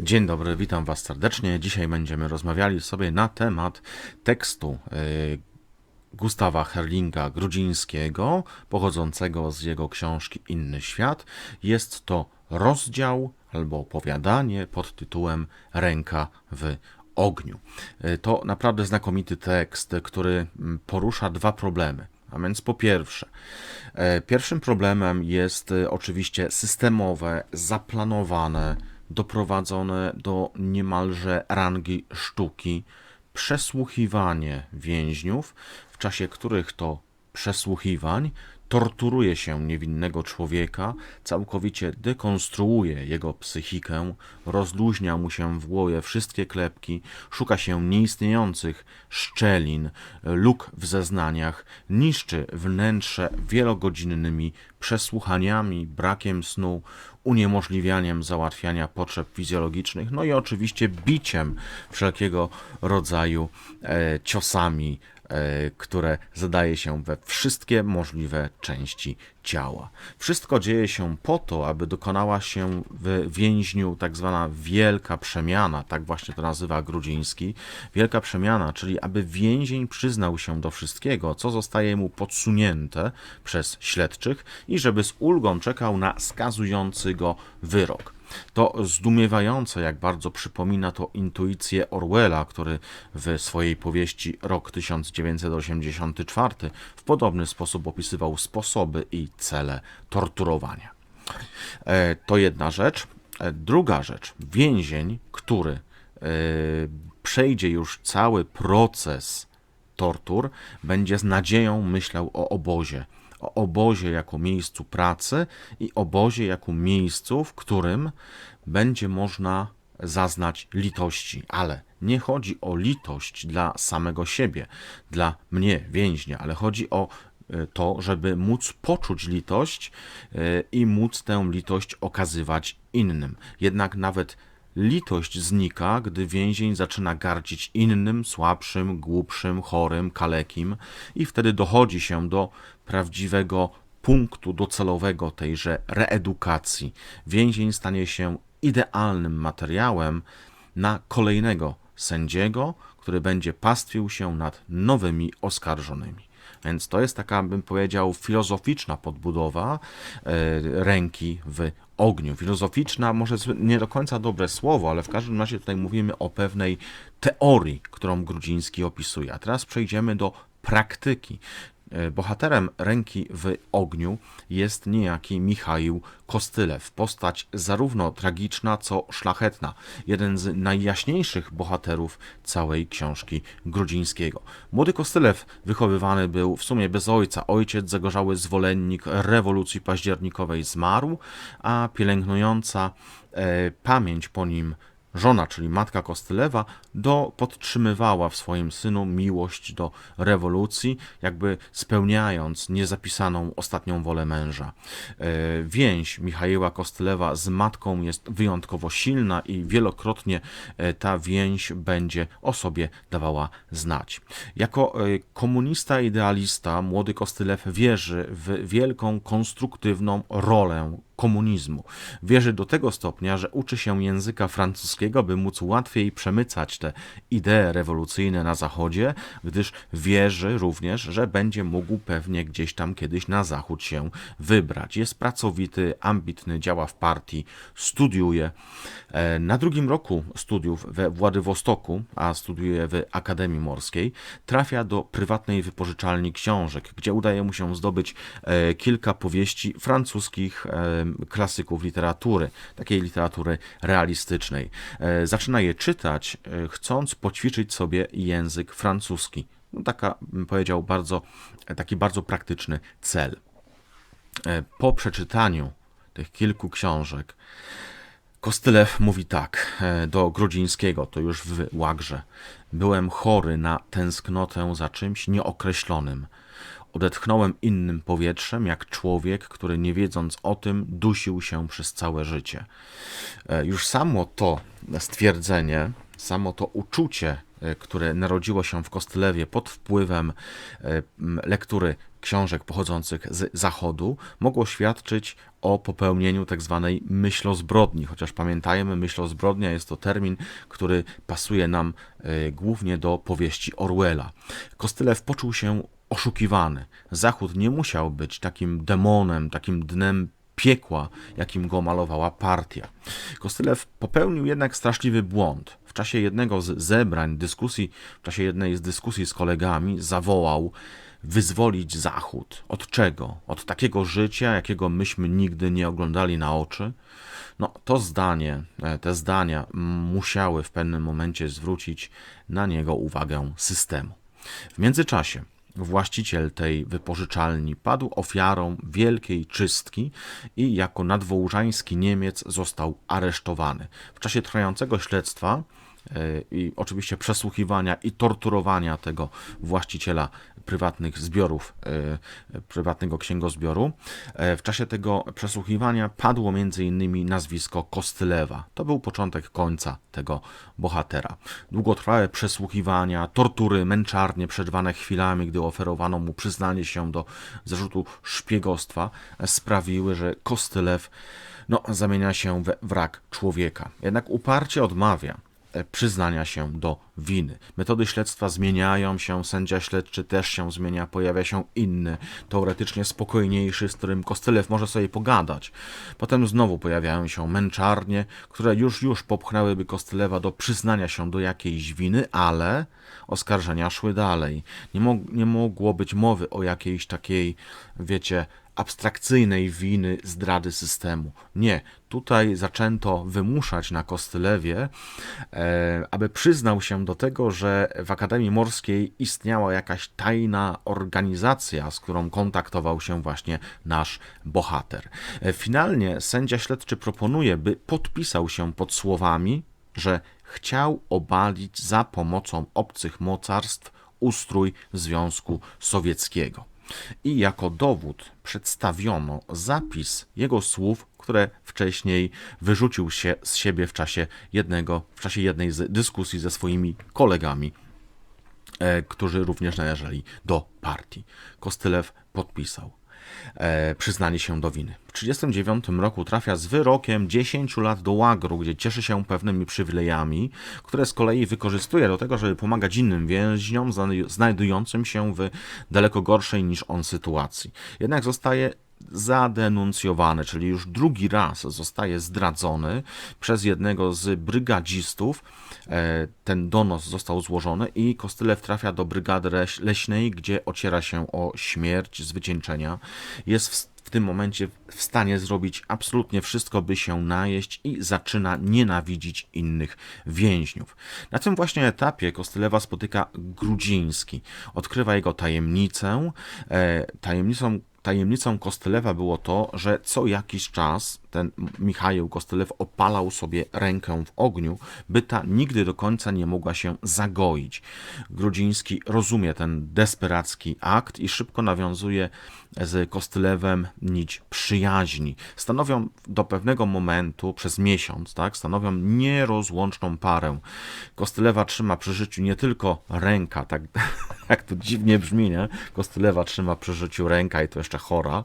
Dzień dobry, witam Was serdecznie. Dzisiaj będziemy rozmawiali sobie na temat tekstu y, Gustawa Herlinga Grudzińskiego, pochodzącego z jego książki Inny Świat. Jest to rozdział albo opowiadanie pod tytułem Ręka w ogniu. Y, To naprawdę znakomity tekst, który mm, porusza dwa problemy. A więc po pierwsze, e, pierwszym problemem jest e, oczywiście systemowe, zaplanowane, doprowadzone do niemalże rangi sztuki przesłuchiwanie więźniów, w czasie których to przesłuchiwań torturuje się niewinnego człowieka, całkowicie dekonstruuje jego psychikę, rozluźnia mu się w głowie wszystkie klepki, szuka się nieistniejących szczelin, luk w zeznaniach, niszczy wnętrze wielogodzinnymi przesłuchaniami, brakiem snu, uniemożliwianiem załatwiania potrzeb fizjologicznych, no i oczywiście biciem wszelkiego rodzaju e, ciosami, które zadaje się we wszystkie możliwe części ciała. Wszystko dzieje się po to, aby dokonała się w więźniu tak zwana wielka przemiana, tak właśnie to nazywa Grudziński. Wielka przemiana, czyli aby więzień przyznał się do wszystkiego, co zostaje mu podsunięte przez śledczych i żeby z ulgą czekał na skazujący go wyrok. To zdumiewające, jak bardzo przypomina to intuicję Orwella, który w swojej powieści Rok 1984 w podobny sposób opisywał sposoby i cele torturowania. E, To jedna rzecz. E, Druga rzecz, więzień, który e, przejdzie już cały proces tortur, będzie z nadzieją myślał o obozie. O obozie jako miejscu pracy i obozie jako miejscu, w którym będzie można zaznać litości, ale nie chodzi o litość dla samego siebie, dla mnie, więźnia, ale chodzi o e, to, żeby móc poczuć litość e, i móc tę litość okazywać innym. Jednak nawet litość znika, gdy więzień zaczyna gardzić innym, słabszym, głupszym, chorym, kalekim, i wtedy dochodzi się do prawdziwego punktu docelowego tejże reedukacji. Więzień stanie się idealnym materiałem na kolejnego sędziego, który będzie pastwił się nad nowymi oskarżonymi. Więc to jest taka, bym powiedział, filozoficzna podbudowa e, ręki w ogniu. Filozoficzna, może nie do końca dobre słowo, ale w każdym razie tutaj mówimy o pewnej teorii, którą Grudziński opisuje. A teraz przejdziemy do praktyki. E, Bohaterem ręki w ogniu jest niejaki Michaił Kostylew, postać zarówno tragiczna, co szlachetna. Jeden z najjaśniejszych bohaterów całej książki Grudzińskiego. Młody Kostylew wychowywany był w sumie bez ojca. Ojciec, zagorzały zwolennik rewolucji październikowej, zmarł, a pielęgnująca e, pamięć po nim żona, czyli matka Kostylewa, do, podtrzymywała w swoim synu miłość do rewolucji, jakby spełniając niezapisaną ostatnią wolę męża. E, Więź Michaiła Kostylewa z matką jest wyjątkowo silna i wielokrotnie e, ta więź będzie o sobie dawała znać. Jako e, komunista idealista młody Kostylew wierzy w wielką konstruktywną rolę komunizmu. Wierzy do tego stopnia, że uczy się języka francuskiego, by móc łatwiej przemycać te idee rewolucyjne na Zachodzie, gdyż wierzy również, że będzie mógł pewnie gdzieś tam kiedyś na Zachód się wybrać. Jest pracowity, ambitny, działa w partii, studiuje. E, Na drugim roku studiów we Władywostoku, a studiuje w Akademii Morskiej, trafia do prywatnej wypożyczalni książek, gdzie udaje mu się zdobyć e, kilka powieści francuskich e, klasyków literatury, takiej literatury realistycznej. Zaczyna je czytać, chcąc poćwiczyć sobie język francuski. No, taka, powiedział, bardzo, taki bardzo praktyczny cel. E, Po przeczytaniu tych kilku książek, Kostylew mówi tak e, do Grudzińskiego, to już w Łagrze. Byłem chory na tęsknotę za czymś nieokreślonym. Odetchnąłem innym powietrzem, jak człowiek, który nie wiedząc o tym, dusił się przez całe życie. E, Już samo to stwierdzenie, samo to uczucie e, które narodziło się w Kostylewie pod wpływem e, lektury książek pochodzących z Zachodu, mogło świadczyć o popełnieniu tak zwanej myślozbrodni. Chociaż pamiętajmy, myślozbrodnia jest to termin, który pasuje nam e, głównie do powieści Orwella. Kostylew poczuł się oszukiwany. Zachód nie musiał być takim demonem, takim dnem piekła, jakim go malowała partia. Kostylew popełnił jednak straszliwy błąd. W czasie jednego z zebrań, dyskusji, w czasie jednej z dyskusji z kolegami zawołał wyzwolić Zachód. Od czego? Od takiego życia, jakiego myśmy nigdy nie oglądali na oczy? No, to zdanie, e, te zdania musiały w pewnym momencie zwrócić na niego uwagę systemu. W międzyczasie właściciel tej wypożyczalni padł ofiarą wielkiej czystki i jako nadwołżański Niemiec został aresztowany. W czasie trwającego śledztwa i oczywiście przesłuchiwania i torturowania tego właściciela prywatnych zbiorów, e, prywatnego księgozbioru. E, w czasie tego przesłuchiwania padło m.in. nazwisko Kostylewa. To był początek końca tego bohatera. Długotrwałe przesłuchiwania, tortury, męczarnie przerwane chwilami, gdy oferowano mu przyznanie się do zarzutu szpiegostwa, sprawiły, że Kostylew no, zamienia się we wrak człowieka. Jednak uparcie odmawia E, przyznania się do winy. Metody śledztwa zmieniają się, sędzia śledczy też się zmienia, pojawia się inny, teoretycznie spokojniejszy, z którym Kostylew może sobie pogadać. Potem znowu pojawiają się męczarnie, które już już popchnęłyby Kostylewa do przyznania się do jakiejś winy, ale oskarżenia szły dalej. Nie, mo nie mogło być mowy o jakiejś takiej, wiecie, abstrakcyjnej winy zdrady systemu. Nie, tutaj zaczęto wymuszać na Kostylewie, e, aby przyznał się do tego, że w Akademii Morskiej istniała jakaś tajna organizacja, z którą kontaktował się właśnie nasz bohater. E, finalnie sędzia śledczy proponuje, by podpisał się pod słowami, że chciał obalić za pomocą obcych mocarstw ustrój Związku Sowieckiego i jako dowód przedstawiono zapis jego słów, które wcześniej wyrzucił się z siebie w czasie jednego, w czasie jednej z dyskusji ze swoimi kolegami, e, którzy również należeli do partii. Kostylew podpisał e, przyznanie się do winy. W 1939 roku trafia z wyrokiem 10 lat do łagru, gdzie cieszy się pewnymi przywilejami, które z kolei wykorzystuje do tego, żeby pomagać innym więźniom znajdującym się w daleko gorszej niż on sytuacji. Jednak zostaje zadenuncjowany, czyli już drugi raz zostaje zdradzony przez jednego z brygadzistów. E, ten donos został złożony i Kostylew trafia do brygady leśnej, gdzie ociera się o śmierć z wycieńczenia. Jest w w tym momencie w stanie zrobić absolutnie wszystko, by się najeść i zaczyna nienawidzić innych więźniów. Na tym właśnie etapie Kostylewa spotyka Grudziński. Odkrywa jego tajemnicę. E, tajemnicą tajemnicą Kostylewa było to, że co jakiś czas ten Michał Kostylew opalał sobie rękę w ogniu, by ta nigdy do końca nie mogła się zagoić. Grudziński rozumie ten desperacki akt i szybko nawiązuje z Kostylewem nić przyjaźni. Stanowią do pewnego momentu, przez miesiąc, tak, stanowią nierozłączną parę. Kostylewa trzyma przy życiu nie tylko ręka, tak jak to dziwnie brzmi, nie? Kostylewa trzyma przy życiu ręka i to jeszcze chora,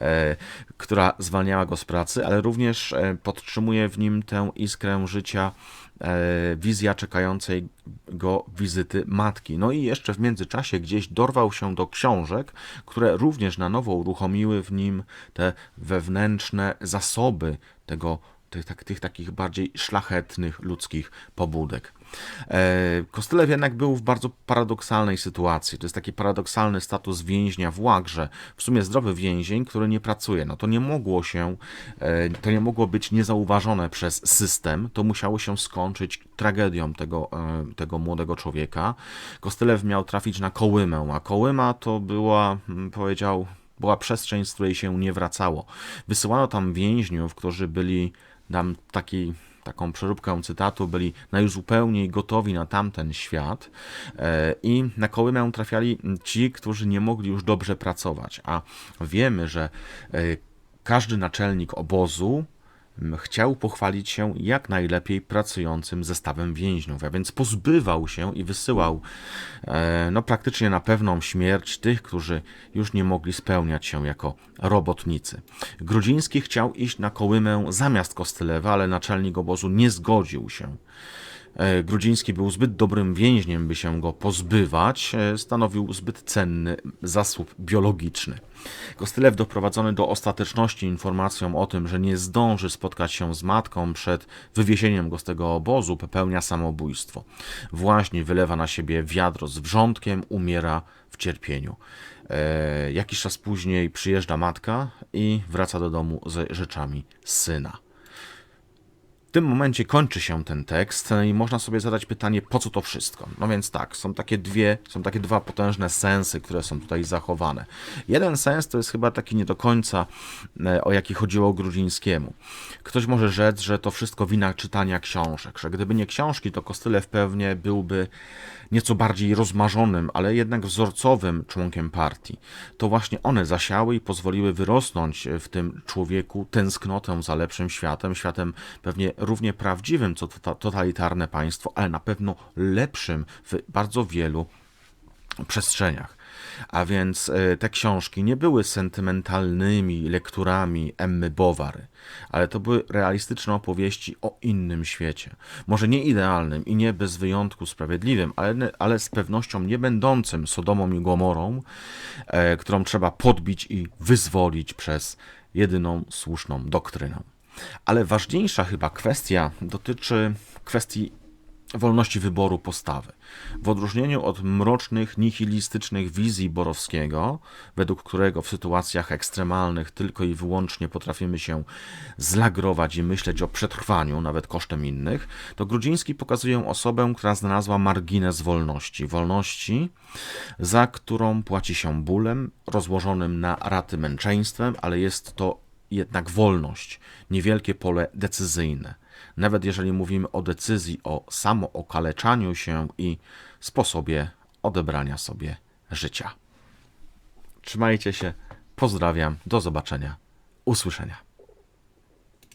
e, która zwalniała go z pracy, ale również e, podtrzymuje w nim tę iskrę życia e, wizja czekającej go wizyty matki. No i jeszcze w międzyczasie gdzieś dorwał się do książek, które również na nowo uruchomiły w nim te wewnętrzne zasoby tego, tych, tych takich bardziej szlachetnych ludzkich pobudek. E, Kostylew jednak był w bardzo paradoksalnej sytuacji. To jest taki paradoksalny status więźnia w łagrze. W sumie zdrowy więzień, który nie pracuje. No to nie mogło się, e, to nie mogło być niezauważone przez system. To musiało się skończyć tragedią tego, e, tego młodego człowieka. Kostylew miał trafić na Kołymę, a Kołyma to była, mm, powiedział, była przestrzeń, z której się nie wracało. Wysyłano tam więźniów, którzy byli tam taki taką przeróbkę cytatu, byli najzupełniej gotowi na tamten świat e, i na Kołymę trafiali ci, którzy nie mogli już dobrze pracować, a wiemy, że e, każdy naczelnik obozu chciał pochwalić się jak najlepiej pracującym zestawem więźniów, a więc pozbywał się i wysyłał e, no, praktycznie na pewną śmierć tych, którzy już nie mogli spełniać się jako robotnicy. Grudziński chciał iść na Kołymę zamiast Kostylewa, ale naczelnik obozu nie zgodził się. E, Grudziński był zbyt dobrym więźniem, by się go pozbywać, e, stanowił zbyt cenny zasób biologiczny. Kostylew doprowadzony do ostateczności informacją o tym, że nie zdąży spotkać się z matką przed wywiezieniem go z tego obozu, popełnia samobójstwo. Właśnie wylewa na siebie wiadro z wrzątkiem, umiera w cierpieniu. E, jakiś czas później przyjeżdża matka i wraca do domu z rzeczami syna. W tym momencie kończy się ten tekst i można sobie zadać pytanie, po co to wszystko? No więc tak, są takie dwie, są takie dwa potężne sensy, które są tutaj zachowane. Jeden sens to jest chyba taki nie do końca, e, o jaki chodziło Grudzińskiemu. Ktoś może rzec, że to wszystko wina czytania książek, że gdyby nie książki, to Kostylew pewnie byłby nieco bardziej rozmarzonym, ale jednak wzorcowym członkiem partii. To właśnie one zasiały i pozwoliły wyrosnąć w tym człowieku tęsknotę za lepszym światem, światem pewnie równie prawdziwym co tota- totalitarne państwo, ale na pewno lepszym w bardzo wielu przestrzeniach. A więc e, te książki nie były sentymentalnymi lekturami Emmy Bowary, ale to były realistyczne opowieści o innym świecie. Może nie idealnym i nie bez wyjątku sprawiedliwym, ale, ale z pewnością nie będącym Sodomą i Gomorą, e, którą trzeba podbić i wyzwolić przez jedyną słuszną doktrynę. Ale ważniejsza chyba kwestia dotyczy kwestii wolności wyboru postawy. W odróżnieniu od mrocznych, nihilistycznych wizji Borowskiego, według którego w sytuacjach ekstremalnych tylko i wyłącznie potrafimy się zlagrować i myśleć o przetrwaniu, nawet kosztem innych, to Grudziński pokazuje osobę, która znalazła margines wolności. Wolności, za którą płaci się bólem, rozłożonym na raty męczeństwem, ale jest to jednak wolność, niewielkie pole decyzyjne. Nawet jeżeli mówimy o decyzji o samookaleczaniu się i sposobie odebrania sobie życia. Trzymajcie się, pozdrawiam, do zobaczenia, usłyszenia.